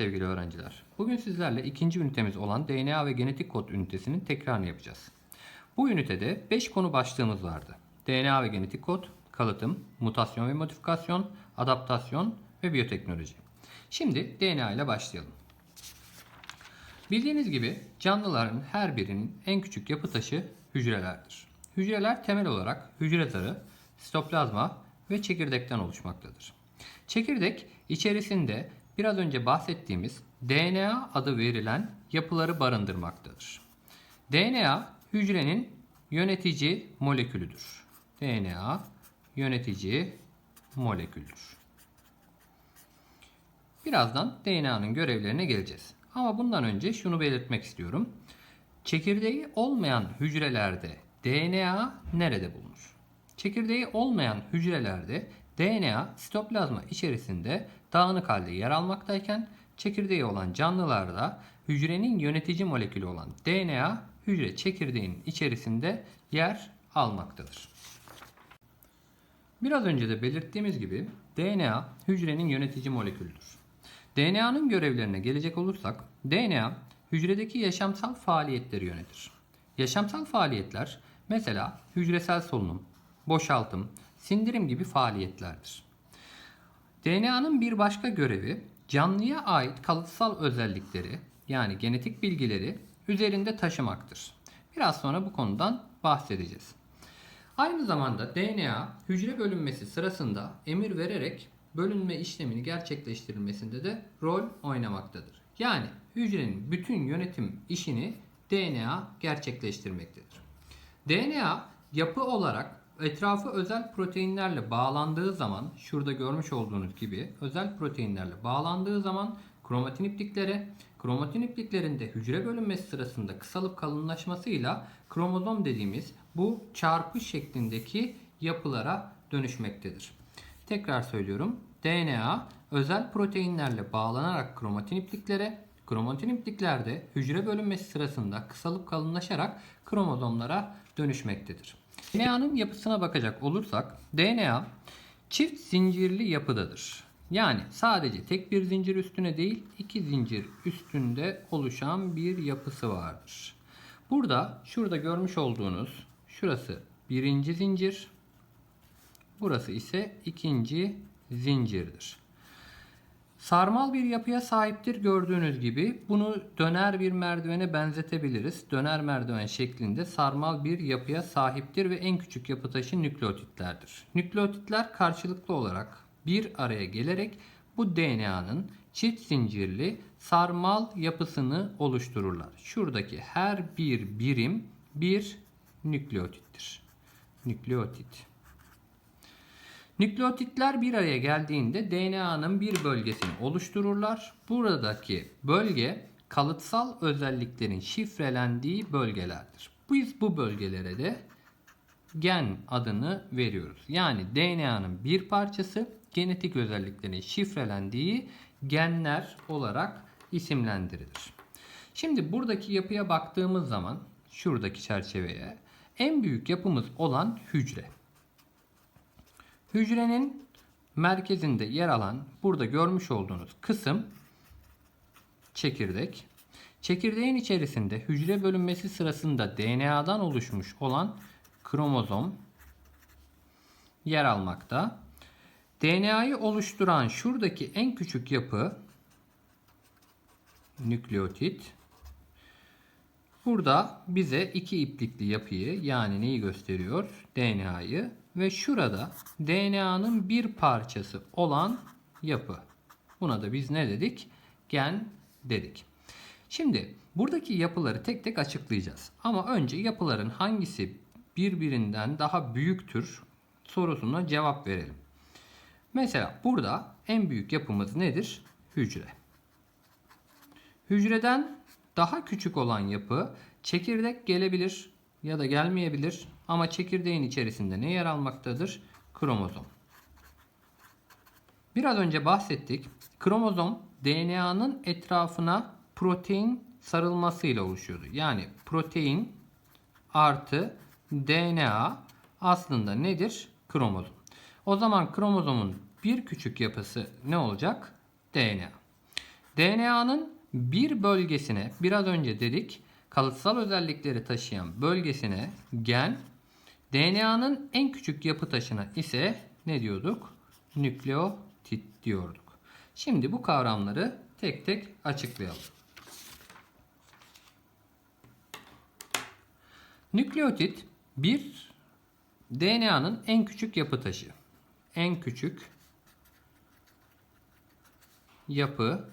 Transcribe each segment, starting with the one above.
sevgili öğrenciler. Bugün sizlerle ikinci ünitemiz olan DNA ve genetik kod ünitesinin tekrarını yapacağız. Bu ünitede 5 konu başlığımız vardı. DNA ve genetik kod, kalıtım, mutasyon ve modifikasyon, adaptasyon ve biyoteknoloji. Şimdi DNA ile başlayalım. Bildiğiniz gibi canlıların her birinin en küçük yapı taşı hücrelerdir. Hücreler temel olarak hücre zarı, sitoplazma ve çekirdekten oluşmaktadır. Çekirdek içerisinde biraz önce bahsettiğimiz DNA adı verilen yapıları barındırmaktadır. DNA hücrenin yönetici molekülüdür. DNA yönetici moleküldür. Birazdan DNA'nın görevlerine geleceğiz. Ama bundan önce şunu belirtmek istiyorum. Çekirdeği olmayan hücrelerde DNA nerede bulunur? Çekirdeği olmayan hücrelerde DNA sitoplazma içerisinde dağınık halde yer almaktayken çekirdeği olan canlılarda hücrenin yönetici molekülü olan DNA hücre çekirdeğinin içerisinde yer almaktadır. Biraz önce de belirttiğimiz gibi DNA hücrenin yönetici molekülüdür. DNA'nın görevlerine gelecek olursak DNA hücredeki yaşamsal faaliyetleri yönetir. Yaşamsal faaliyetler mesela hücresel solunum, boşaltım, sindirim gibi faaliyetlerdir. DNA'nın bir başka görevi canlıya ait kalıtsal özellikleri yani genetik bilgileri üzerinde taşımaktır. Biraz sonra bu konudan bahsedeceğiz. Aynı zamanda DNA hücre bölünmesi sırasında emir vererek bölünme işlemini gerçekleştirilmesinde de rol oynamaktadır. Yani hücrenin bütün yönetim işini DNA gerçekleştirmektedir. DNA yapı olarak etrafı özel proteinlerle bağlandığı zaman şurada görmüş olduğunuz gibi özel proteinlerle bağlandığı zaman kromatin ipliklere, kromatin ipliklerinde hücre bölünmesi sırasında kısalıp kalınlaşmasıyla kromozom dediğimiz bu çarpı şeklindeki yapılara dönüşmektedir. Tekrar söylüyorum. DNA özel proteinlerle bağlanarak kromatin ipliklere, kromatin ipliklerde hücre bölünmesi sırasında kısalıp kalınlaşarak kromozomlara dönüşmektedir. DNA'nın yapısına bakacak olursak DNA çift zincirli yapıdadır. Yani sadece tek bir zincir üstüne değil iki zincir üstünde oluşan bir yapısı vardır. Burada şurada görmüş olduğunuz şurası birinci zincir, burası ise ikinci zincirdir. Sarmal bir yapıya sahiptir gördüğünüz gibi. Bunu döner bir merdivene benzetebiliriz. Döner merdiven şeklinde sarmal bir yapıya sahiptir ve en küçük yapı taşı nükleotitlerdir. Nükleotitler karşılıklı olarak bir araya gelerek bu DNA'nın çift zincirli sarmal yapısını oluştururlar. Şuradaki her bir birim bir nükleotittir. Nükleotit. Nükleotitler bir araya geldiğinde DNA'nın bir bölgesini oluştururlar. Buradaki bölge kalıtsal özelliklerin şifrelendiği bölgelerdir. Biz bu bölgelere de gen adını veriyoruz. Yani DNA'nın bir parçası genetik özelliklerin şifrelendiği genler olarak isimlendirilir. Şimdi buradaki yapıya baktığımız zaman şuradaki çerçeveye en büyük yapımız olan hücre. Hücrenin merkezinde yer alan burada görmüş olduğunuz kısım çekirdek. Çekirdeğin içerisinde hücre bölünmesi sırasında DNA'dan oluşmuş olan kromozom yer almakta. DNA'yı oluşturan şuradaki en küçük yapı nükleotit. Burada bize iki iplikli yapıyı yani neyi gösteriyor? DNA'yı ve şurada DNA'nın bir parçası olan yapı. Buna da biz ne dedik? Gen dedik. Şimdi buradaki yapıları tek tek açıklayacağız. Ama önce yapıların hangisi birbirinden daha büyüktür sorusuna cevap verelim. Mesela burada en büyük yapımız nedir? Hücre. Hücreden daha küçük olan yapı çekirdek gelebilir ya da gelmeyebilir ama çekirdeğin içerisinde ne yer almaktadır? Kromozom. Biraz önce bahsettik. Kromozom DNA'nın etrafına protein sarılmasıyla oluşuyordu. Yani protein artı DNA aslında nedir? Kromozom. O zaman kromozomun bir küçük yapısı ne olacak? DNA. DNA'nın bir bölgesine biraz önce dedik kalıtsal özellikleri taşıyan bölgesine gen, DNA'nın en küçük yapı taşına ise ne diyorduk? Nükleotit diyorduk. Şimdi bu kavramları tek tek açıklayalım. Nükleotit bir DNA'nın en küçük yapı taşı. En küçük yapı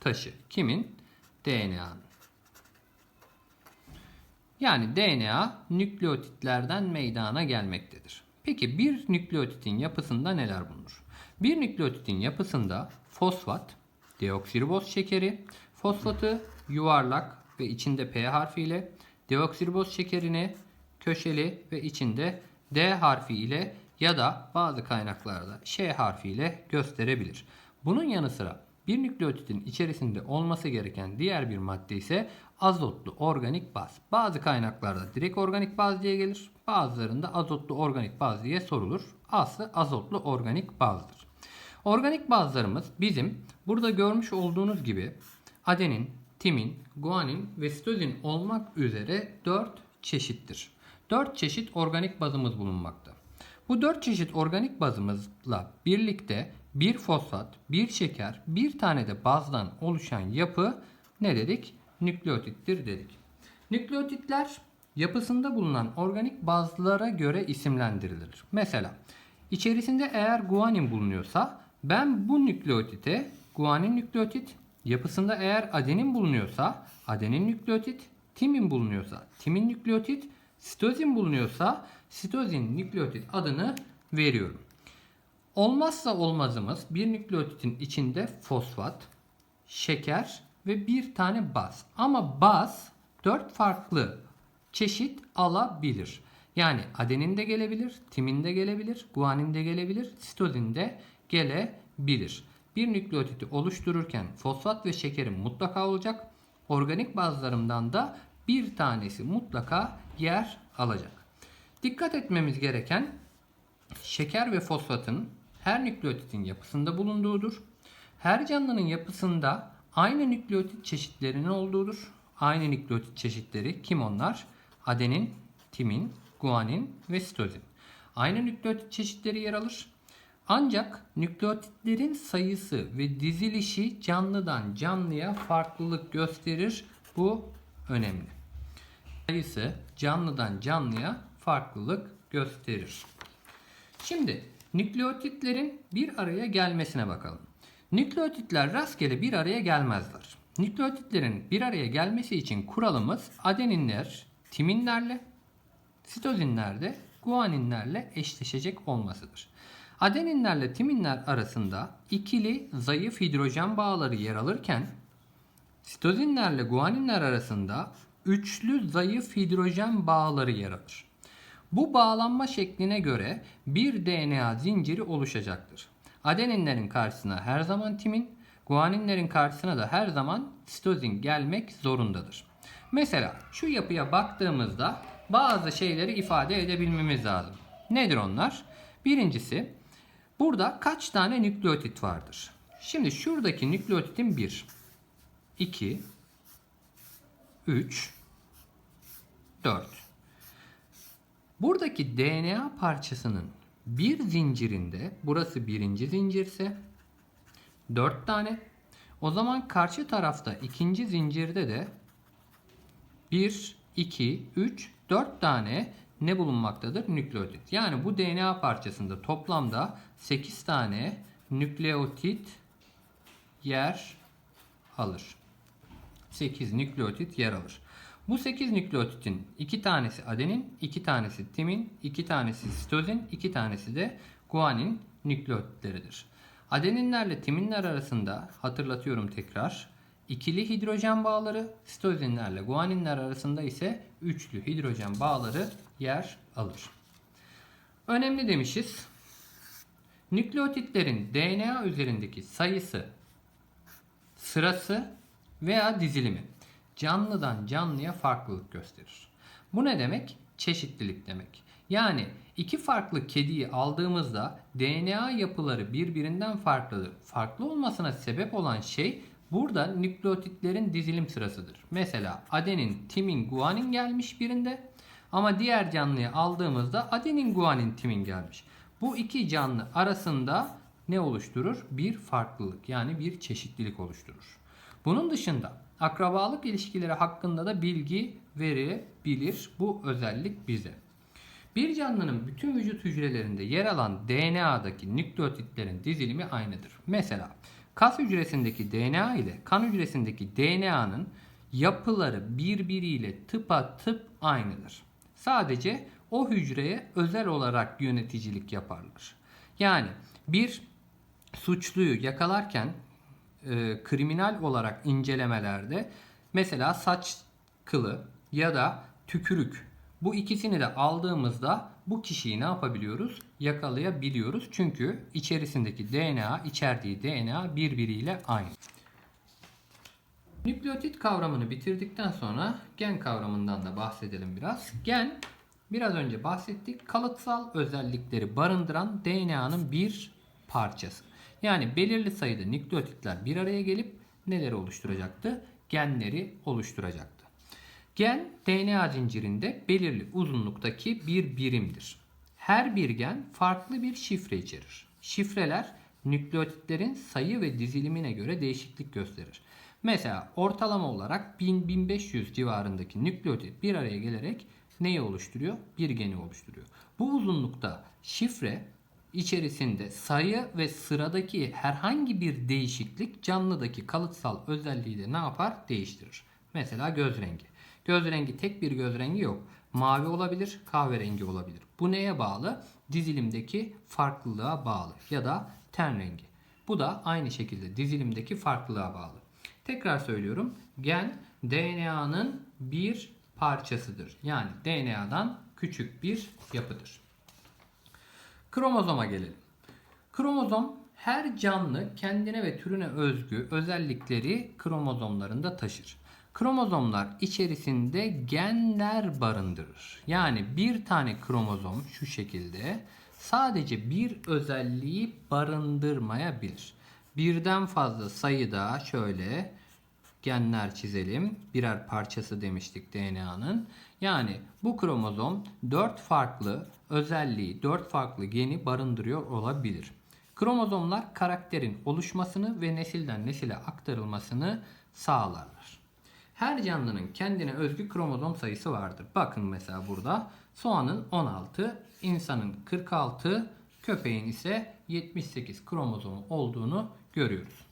taşı. Kimin? DNA'nın. Yani DNA nükleotitlerden meydana gelmektedir. Peki bir nükleotitin yapısında neler bulunur? Bir nükleotitin yapısında fosfat, deoksiriboz şekeri, fosfatı yuvarlak ve içinde P harfiyle, deoksiriboz şekerini köşeli ve içinde D harfi ile ya da bazı kaynaklarda Ş harfi ile gösterebilir. Bunun yanı sıra bir nükleotitin içerisinde olması gereken diğer bir madde ise azotlu organik baz. Bazı kaynaklarda direkt organik baz diye gelir. Bazılarında azotlu organik baz diye sorulur. Aslı azotlu organik bazdır. Organik bazlarımız bizim burada görmüş olduğunuz gibi adenin, timin, guanin ve sitozin olmak üzere 4 çeşittir. 4 çeşit organik bazımız bulunmakta. Bu 4 çeşit organik bazımızla birlikte bir fosfat, bir şeker, bir tane de bazdan oluşan yapı ne dedik? Nükleotittir dedik. Nükleotitler yapısında bulunan organik bazlara göre isimlendirilir. Mesela içerisinde eğer guanin bulunuyorsa ben bu nükleotite guanin nükleotit, yapısında eğer adenin bulunuyorsa adenin nükleotit, timin bulunuyorsa timin nükleotit, sitozin bulunuyorsa sitozin nükleotit adını veriyorum. Olmazsa olmazımız bir nükleotitin içinde fosfat, şeker ve bir tane baz. Ama baz 4 farklı çeşit alabilir. Yani adenin de gelebilir, timin de gelebilir, guanin de gelebilir, sitozin de gelebilir. Bir nükleotiti oluştururken fosfat ve şekerin mutlaka olacak. Organik bazlarımdan da bir tanesi mutlaka yer alacak. Dikkat etmemiz gereken şeker ve fosfatın her nükleotitin yapısında bulunduğudur. Her canlının yapısında aynı nükleotit çeşitlerinin olduğudur. Aynı nükleotit çeşitleri kim onlar? Adenin, timin, guanin ve sitozin. Aynı nükleotit çeşitleri yer alır. Ancak nükleotitlerin sayısı ve dizilişi canlıdan canlıya farklılık gösterir. Bu önemli. Sayısı canlıdan canlıya farklılık gösterir. Şimdi nükleotitlerin bir araya gelmesine bakalım. Nükleotitler rastgele bir araya gelmezler. Nükleotitlerin bir araya gelmesi için kuralımız adeninler timinlerle, sitozinler de guaninlerle eşleşecek olmasıdır. Adeninlerle timinler arasında ikili zayıf hidrojen bağları yer alırken sitozinlerle guaninler arasında üçlü zayıf hidrojen bağları yer alır. Bu bağlanma şekline göre bir DNA zinciri oluşacaktır. Adeninlerin karşısına her zaman timin, guaninlerin karşısına da her zaman sitozin gelmek zorundadır. Mesela şu yapıya baktığımızda bazı şeyleri ifade edebilmemiz lazım. Nedir onlar? Birincisi burada kaç tane nükleotit vardır? Şimdi şuradaki nükleotitin 1, 2, 3, 4. Buradaki DNA parçasının bir zincirinde burası birinci zincirse 4 tane. O zaman karşı tarafta ikinci zincirde de 1, 2, 3, 4 tane ne bulunmaktadır? Nükleotit. Yani bu DNA parçasında toplamda 8 tane nükleotit yer alır. 8 nükleotit yer alır. Bu 8 nükleotitin 2 tanesi adenin, 2 tanesi timin, 2 tanesi sitozin, 2 tanesi de guanin nükleotitleridir. Adeninlerle timinler arasında hatırlatıyorum tekrar ikili hidrojen bağları, sitozinlerle guaninler arasında ise üçlü hidrojen bağları yer alır. Önemli demişiz. Nükleotitlerin DNA üzerindeki sayısı, sırası veya dizilimi canlıdan canlıya farklılık gösterir. Bu ne demek? çeşitlilik demek. Yani iki farklı kediyi aldığımızda DNA yapıları birbirinden farklıdır. Farklı olmasına sebep olan şey burada nükleotitlerin dizilim sırasıdır. Mesela adenin, timin, guanin gelmiş birinde ama diğer canlıyı aldığımızda adenin, guanin, timin gelmiş. Bu iki canlı arasında ne oluşturur? Bir farklılık yani bir çeşitlilik oluşturur. Bunun dışında akrabalık ilişkileri hakkında da bilgi verebilir bu özellik bize. Bir canlının bütün vücut hücrelerinde yer alan DNA'daki nükleotitlerin dizilimi aynıdır. Mesela kas hücresindeki DNA ile kan hücresindeki DNA'nın yapıları birbiriyle tıpatıp aynıdır. Sadece o hücreye özel olarak yöneticilik yaparlar. Yani bir suçluyu yakalarken e, kriminal olarak incelemelerde mesela saç kılı ya da tükürük bu ikisini de aldığımızda bu kişiyi ne yapabiliyoruz? Yakalayabiliyoruz. Çünkü içerisindeki DNA, içerdiği DNA birbiriyle aynı. Nükleotit kavramını bitirdikten sonra gen kavramından da bahsedelim biraz. Gen biraz önce bahsettik. Kalıtsal özellikleri barındıran DNA'nın bir parçası. Yani belirli sayıda nükleotitler bir araya gelip neleri oluşturacaktı? Genleri oluşturacaktı. Gen DNA zincirinde belirli uzunluktaki bir birimdir. Her bir gen farklı bir şifre içerir. Şifreler nükleotitlerin sayı ve dizilimine göre değişiklik gösterir. Mesela ortalama olarak 1000-1500 civarındaki nükleotit bir araya gelerek neyi oluşturuyor? Bir geni oluşturuyor. Bu uzunlukta şifre içerisinde sayı ve sıradaki herhangi bir değişiklik canlıdaki kalıtsal özelliği de ne yapar? Değiştirir. Mesela göz rengi. Göz rengi tek bir göz rengi yok. Mavi olabilir, kahverengi olabilir. Bu neye bağlı? Dizilimdeki farklılığa bağlı ya da ten rengi. Bu da aynı şekilde dizilimdeki farklılığa bağlı. Tekrar söylüyorum. Gen DNA'nın bir parçasıdır. Yani DNA'dan küçük bir yapıdır. Kromozoma gelelim. Kromozom her canlı kendine ve türüne özgü özellikleri kromozomlarında taşır. Kromozomlar içerisinde genler barındırır. Yani bir tane kromozom şu şekilde sadece bir özelliği barındırmayabilir. Birden fazla sayıda şöyle genler çizelim. Birer parçası demiştik DNA'nın. Yani bu kromozom 4 farklı özelliği, 4 farklı geni barındırıyor olabilir. Kromozomlar karakterin oluşmasını ve nesilden nesile aktarılmasını sağlarlar. Her canlının kendine özgü kromozom sayısı vardır. Bakın mesela burada soğanın 16, insanın 46, köpeğin ise 78 kromozomu olduğunu görüyoruz.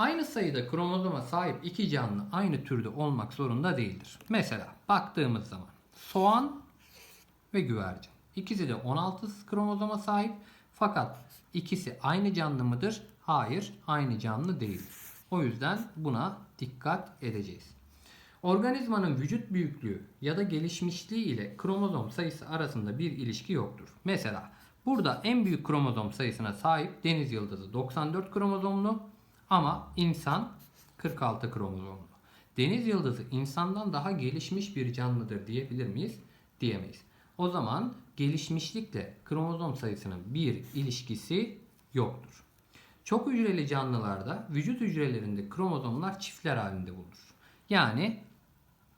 Aynı sayıda kromozoma sahip iki canlı aynı türde olmak zorunda değildir. Mesela baktığımız zaman soğan ve güvercin. İkisi de 16 kromozoma sahip fakat ikisi aynı canlı mıdır? Hayır, aynı canlı değil. O yüzden buna dikkat edeceğiz. Organizmanın vücut büyüklüğü ya da gelişmişliği ile kromozom sayısı arasında bir ilişki yoktur. Mesela burada en büyük kromozom sayısına sahip deniz yıldızı 94 kromozomlu ama insan 46 kromozomlu. Deniz yıldızı insandan daha gelişmiş bir canlıdır diyebilir miyiz? Diyemeyiz. O zaman gelişmişlikle kromozom sayısının bir ilişkisi yoktur. Çok hücreli canlılarda vücut hücrelerinde kromozomlar çiftler halinde bulunur. Yani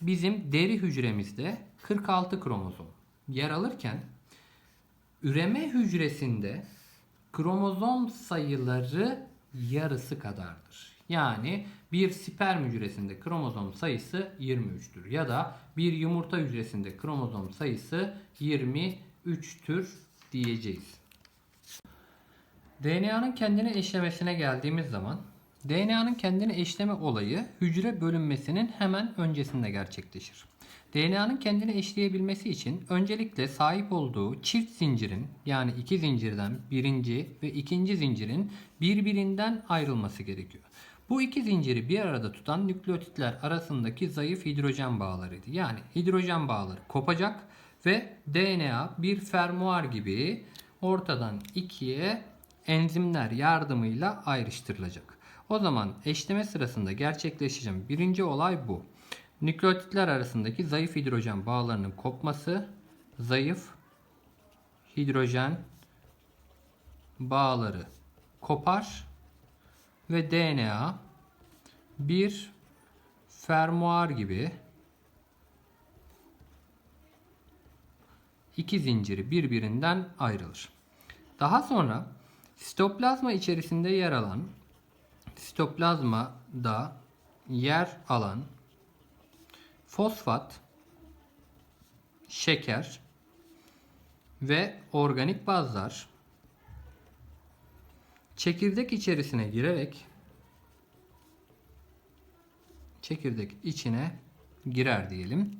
bizim deri hücremizde 46 kromozom yer alırken üreme hücresinde kromozom sayıları yarısı kadardır. Yani bir sperm hücresinde kromozom sayısı 23'tür ya da bir yumurta hücresinde kromozom sayısı 23'tür diyeceğiz. DNA'nın kendine eşlemesine geldiğimiz zaman DNA'nın kendine eşleme olayı hücre bölünmesinin hemen öncesinde gerçekleşir. DNA'nın kendini eşleyebilmesi için öncelikle sahip olduğu çift zincirin yani iki zincirden birinci ve ikinci zincirin birbirinden ayrılması gerekiyor. Bu iki zinciri bir arada tutan nükleotitler arasındaki zayıf hidrojen bağlarıydı. Yani hidrojen bağları kopacak ve DNA bir fermuar gibi ortadan ikiye enzimler yardımıyla ayrıştırılacak. O zaman eşleme sırasında gerçekleşeceğim birinci olay bu. Nükleotitler arasındaki zayıf hidrojen bağlarının kopması zayıf hidrojen bağları kopar ve DNA bir fermuar gibi iki zinciri birbirinden ayrılır. Daha sonra sitoplazma içerisinde yer alan sitoplazmada yer alan fosfat, şeker ve organik bazlar çekirdek içerisine girerek çekirdek içine girer diyelim.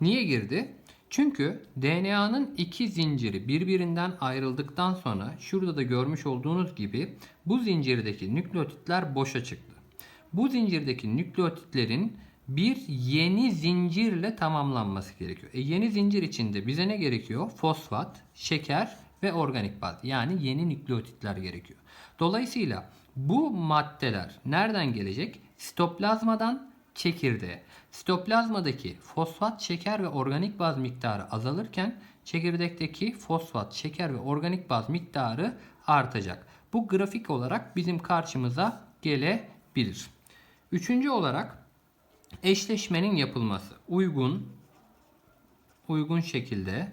Niye girdi? Çünkü DNA'nın iki zinciri birbirinden ayrıldıktan sonra şurada da görmüş olduğunuz gibi bu zincirdeki nükleotitler boşa çıktı. Bu zincirdeki nükleotitlerin bir yeni zincirle tamamlanması gerekiyor. E yeni zincir içinde bize ne gerekiyor? Fosfat, şeker ve organik baz. Yani yeni nükleotitler gerekiyor. Dolayısıyla bu maddeler nereden gelecek? Sitoplazmadan çekirdeğe. Sitoplazmadaki fosfat, şeker ve organik baz miktarı azalırken çekirdekteki fosfat, şeker ve organik baz miktarı artacak. Bu grafik olarak bizim karşımıza gelebilir. Üçüncü olarak eşleşmenin yapılması. Uygun uygun şekilde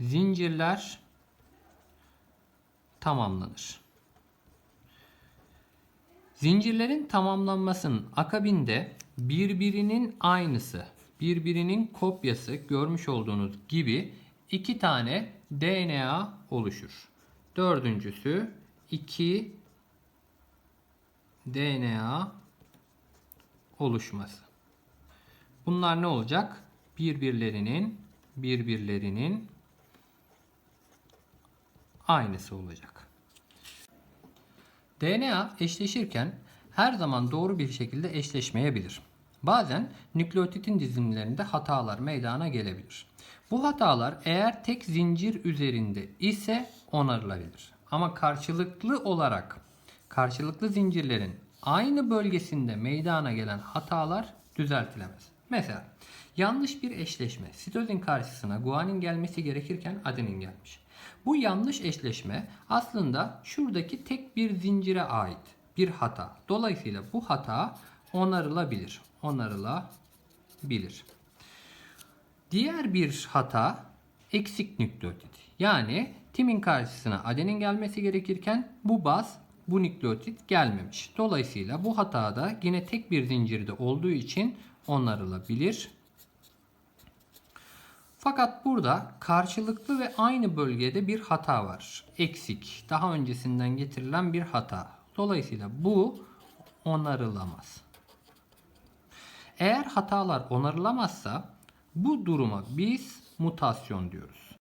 zincirler tamamlanır. Zincirlerin tamamlanmasının akabinde birbirinin aynısı, birbirinin kopyası görmüş olduğunuz gibi iki tane DNA oluşur. Dördüncüsü 2 DNA oluşması. Bunlar ne olacak? Birbirlerinin birbirlerinin aynısı olacak. DNA eşleşirken her zaman doğru bir şekilde eşleşmeyebilir. Bazen nükleotitin dizimlerinde hatalar meydana gelebilir. Bu hatalar eğer tek zincir üzerinde ise onarılabilir. Ama karşılıklı olarak karşılıklı zincirlerin aynı bölgesinde meydana gelen hatalar düzeltilemez. Mesela yanlış bir eşleşme. Sitozin karşısına guanin gelmesi gerekirken adenin gelmiş. Bu yanlış eşleşme aslında şuradaki tek bir zincire ait bir hata. Dolayısıyla bu hata onarılabilir. Onarılabilir. Diğer bir hata eksik nükleotit. Yani timin karşısına adenin gelmesi gerekirken bu baz bu nükleotit gelmemiş. Dolayısıyla bu hatada yine tek bir zincirde olduğu için onarılabilir. Fakat burada karşılıklı ve aynı bölgede bir hata var. Eksik. Daha öncesinden getirilen bir hata. Dolayısıyla bu onarılamaz. Eğer hatalar onarılamazsa bu duruma biz mutasyon diyoruz.